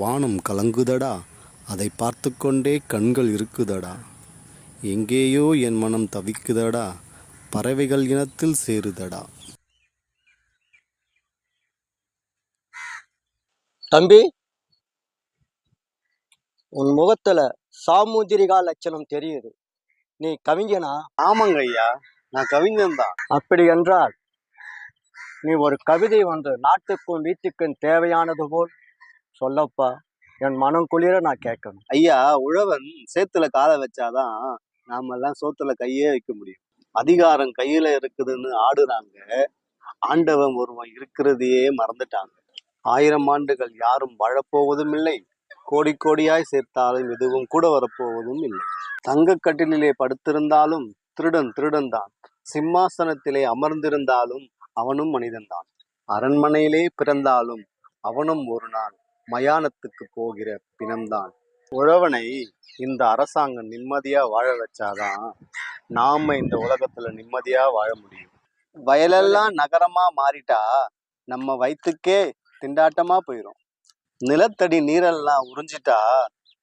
வானம் கலங்குதடா? அதை பார்த்து கொண்டே கண்கள் இருக்குதடா. எங்கேயோ என் மனம் தவிக்குதடா. பறவைகள் இனத்தில் சேருதடா. தம்பி உன் முகத்துல சாமுதிரிகா லட்சணம் தெரியுது. நீ கவிஞனா? ஆமாங்க ஐயா நான் கவிஞன் தான் அப்படி என்றால் நீ ஒரு கவிதை வந்து நாட்டுக்கும் வீட்டுக்கும் தேவையானது போல் சொல்லப்பா. என் மனம் குளிர நான் கேட்கணும். ஐயா உழவன் சேத்துல காலை வச்சாதான் நாம எல்லாம் சோத்துல கையே வைக்க முடியும். அதிகாரம் கையில இருக்குதுன்னு ஆடுறாங்க. ஆண்டவன் ஒருவன் இருக்கிறதையே மறந்துட்டாங்க. ஆயிரம் ஆண்டுகள் யாரும் வாழப்போவதும் இல்லை. கோடி கோடியாய் சேர்த்தாலும் எதுவும் கூட வரப்போவதும் இல்லை. தங்கக் கட்டிலே படுத்திருந்தாலும் திருடன் திருடன் தான் சிம்மாசனத்திலே அமர்ந்திருந்தாலும் அவனும் மனிதன்தான். அரண்மனையிலே பிறந்தாலும் அவனும் ஒரு நாள். மயானத்துக்கு போகிற பிணம்தான். உழவனை இந்த அரசாங்கம் நிம்மதியா வாழ வச்சாதான் நாம இந்த உலகத்துல நிம்மதியா வாழ முடியும். வயலெல்லாம் நகரமா மாறிட்டா நம்ம வயிற்றுக்கே திண்டாட்டமா போயிடும் நிலத்தடி நீரெல்லாம் உறிஞ்சிட்டா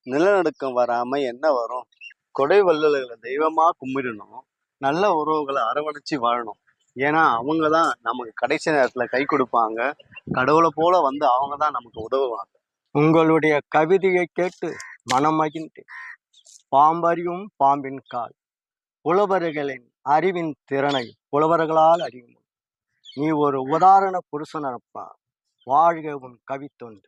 நிலநடுக்கம் வராம என்ன வரும்? கொடை வள்ளல்களை தெய்வமா கும்பிடணும். நல்ல உறவுகளை அரவணைச்சு வாழணும். ஏன்னா அவங்க தான் நமக்கு கடைசி நேரத்துல கை கொடுப்பாங்க. கடவுளை போல வந்து அவங்க தான் நமக்கு உதவுவாங்க. உங்களுடைய கவிதையை கேட்டு மனம் மகிழ்ந்து பாம்பறியும் பாம்பின் கால் புலவர்களின் அறிவின் திறனை புலவர்களால் அறியும். நீ ஒரு உதாரண புருஷனப்பா வாழ்க உன் கவித்தொண்டு.